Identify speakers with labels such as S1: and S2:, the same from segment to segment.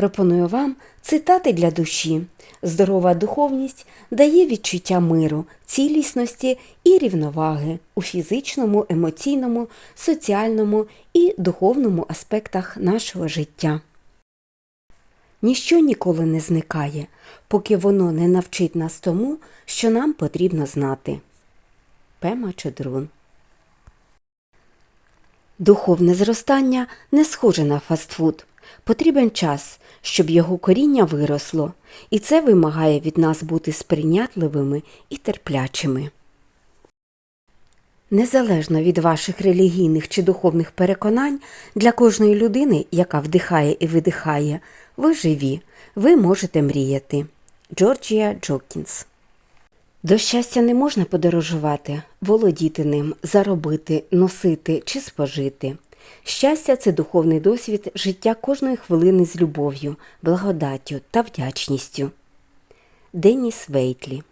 S1: Пропоную вам цитати для душі. Здорова духовність дає відчуття миру, цілісності і рівноваги у фізичному, емоційному, соціальному і духовному аспектах нашого життя. Ніщо ніколи не зникає, поки воно не навчить нас тому, що нам потрібно знати. Пема Чедрун Духовне зростання не схоже на фастфуд. Потрібен час, щоб його коріння виросло, і це вимагає від нас бути сприйнятливими і терплячими. Незалежно від ваших релігійних чи духовних переконань, для кожної людини, яка вдихає і видихає, ви живі, ви можете мріяти. Джорджія Джокінс До щастя не можна подорожувати, володіти ним, заробити, носити чи спожити. Щастя це духовний досвід життя кожної хвилини з любов'ю, благодаттю та вдячністю. Деніс Вейтлі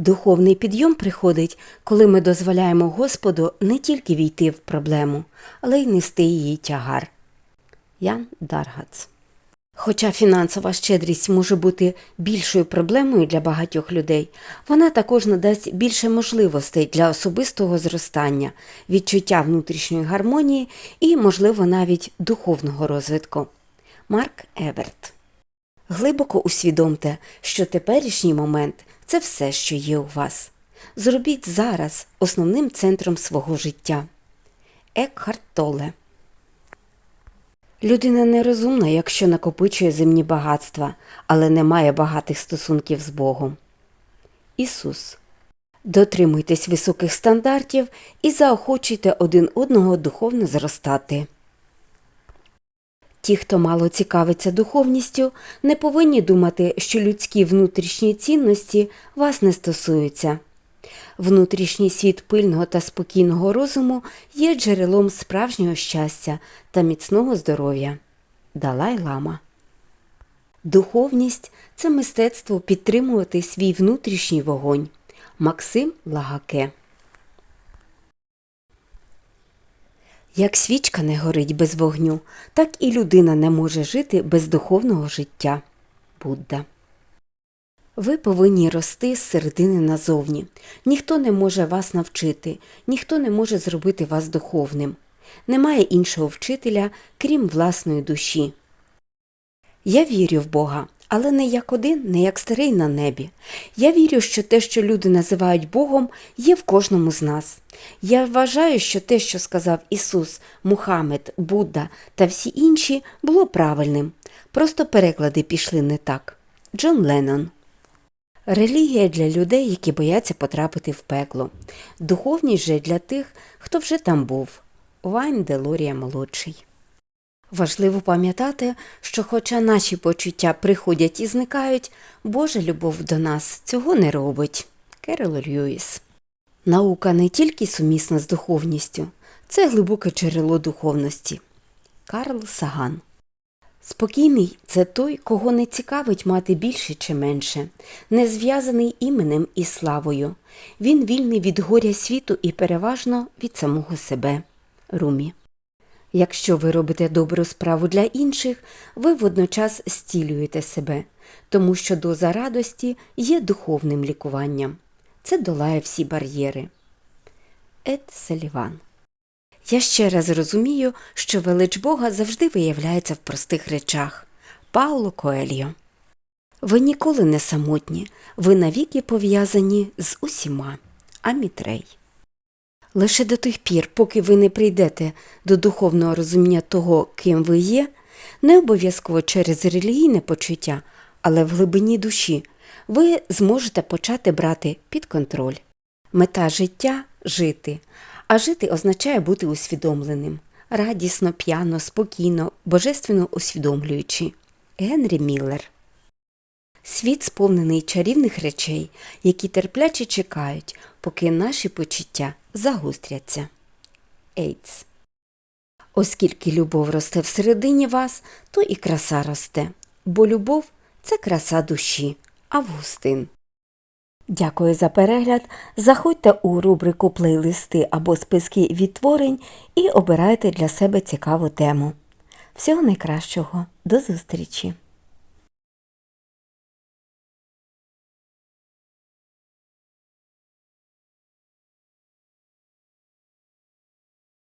S1: Духовний підйом приходить, коли ми дозволяємо Господу не тільки війти в проблему, але й нести її тягар. Ян Даргац Хоча фінансова щедрість може бути більшою проблемою для багатьох людей, вона також надасть більше можливостей для особистого зростання, відчуття внутрішньої гармонії і, можливо, навіть духовного розвитку. Марк Еверт Глибоко усвідомте, що теперішній момент це все, що є у вас. Зробіть зараз основним центром свого життя. Екхарт Толе Людина нерозумна, якщо накопичує земні багатства, але не має багатих стосунків з Богом. Ісус. Дотримуйтесь високих стандартів і заохочуйте один одного духовно зростати. Ті, хто мало цікавиться духовністю, не повинні думати, що людські внутрішні цінності вас не стосуються. Внутрішній світ пильного та спокійного розуму є джерелом справжнього щастя та міцного здоров'я. Далай Лама Духовність це мистецтво підтримувати свій внутрішній вогонь. Максим Лагаке Як свічка не горить без вогню, так і людина не може жити без духовного життя. Будда ви повинні рости з середини назовні. Ніхто не може вас навчити, ніхто не може зробити вас духовним. Немає іншого вчителя, крім власної душі. Я вірю в Бога, але не як один, не як старий на небі. Я вірю, що те, що люди називають Богом, є в кожному з нас. Я вважаю, що те, що сказав Ісус, Мухаммед, Будда та всі інші, було правильним. Просто переклади пішли не так. Джон Леннон Релігія для людей, які бояться потрапити в пекло. Духовність же для тих, хто вже там був. Вайн Делорія молодший. Важливо пам'ятати, що, хоча наші почуття приходять і зникають, Божа любов до нас цього не робить. Керол Льюіс. Наука не тільки сумісна з духовністю, це глибоке джерело духовності. Карл Саган Спокійний це той, кого не цікавить мати більше чи менше, не зв'язаний іменем і славою. Він вільний від горя світу і переважно від самого себе. Румі. Якщо ви робите добру справу для інших, ви водночас стілюєте себе, тому що доза радості є духовним лікуванням. Це долає всі бар'єри. Ед Селіван я ще раз розумію, що велич Бога завжди виявляється в простих речах. Пауло Коельо. Ви ніколи не самотні, ви навіки пов'язані з усіма. Амітрей. Лише до тих пір, поки ви не прийдете до духовного розуміння того, ким ви є, не обов'язково через релігійне почуття, але в глибині душі, ви зможете почати брати під контроль. Мета життя жити, а жити означає бути усвідомленим, радісно, п'яно, спокійно, божественно усвідомлюючи. Генрі Міллер Світ сповнений чарівних речей, які терпляче чекають, поки наші почуття загустряться. Ейтс Оскільки любов росте всередині вас, то і краса росте, бо любов це краса душі, Августин. Дякую за перегляд. Заходьте у рубрику плейлисти або списки відтворень і обирайте для себе цікаву тему. Всього найкращого. До зустрічі!